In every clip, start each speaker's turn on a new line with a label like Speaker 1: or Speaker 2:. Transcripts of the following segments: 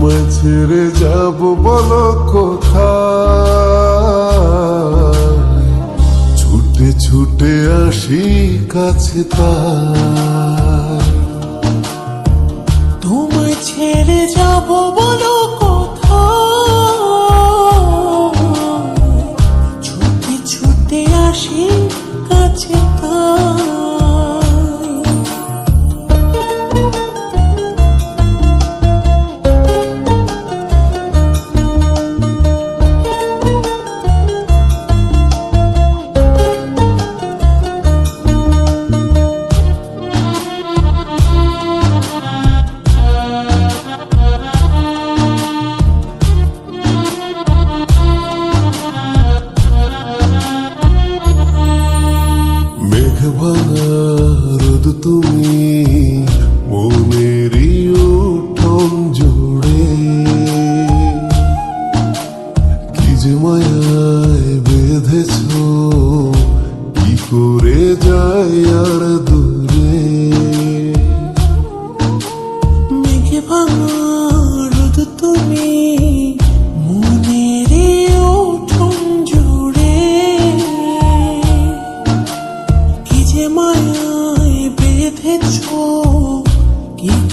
Speaker 1: তোমায়
Speaker 2: ছেড়ে যাব বলো কোথায়? ছুটে ছুটে আসি কাছে তার।
Speaker 1: তোমায় ছেড়ে যাব বলো কোথায়?
Speaker 2: তুমি মনেরই উঠোন জোড়ে কি যে মায়ায় বেঁধেছ কি করে যায় আর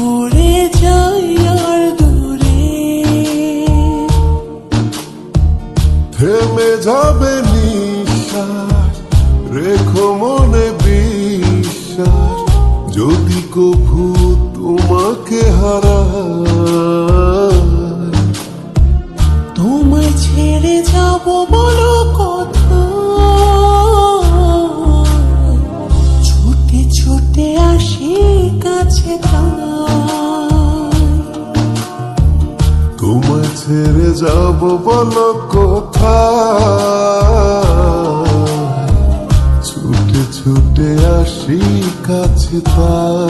Speaker 1: করে যাই আর দূরে।
Speaker 2: থেমে যাবে নিঃশ্বাস রেখো মনে বিশ্বাস যদি কভু তোমাকে হারায়
Speaker 1: তোমায় ছেড়ে যাব কাছে
Speaker 2: তোমায় ছেড়ে যাব বলো কথা ছুটে ছুটে আসি কাছে তাই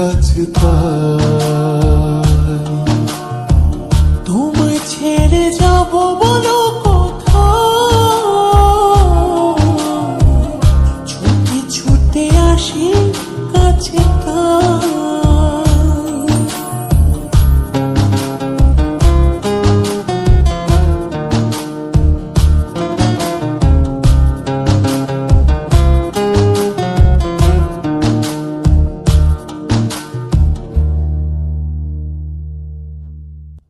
Speaker 2: কাছে তাই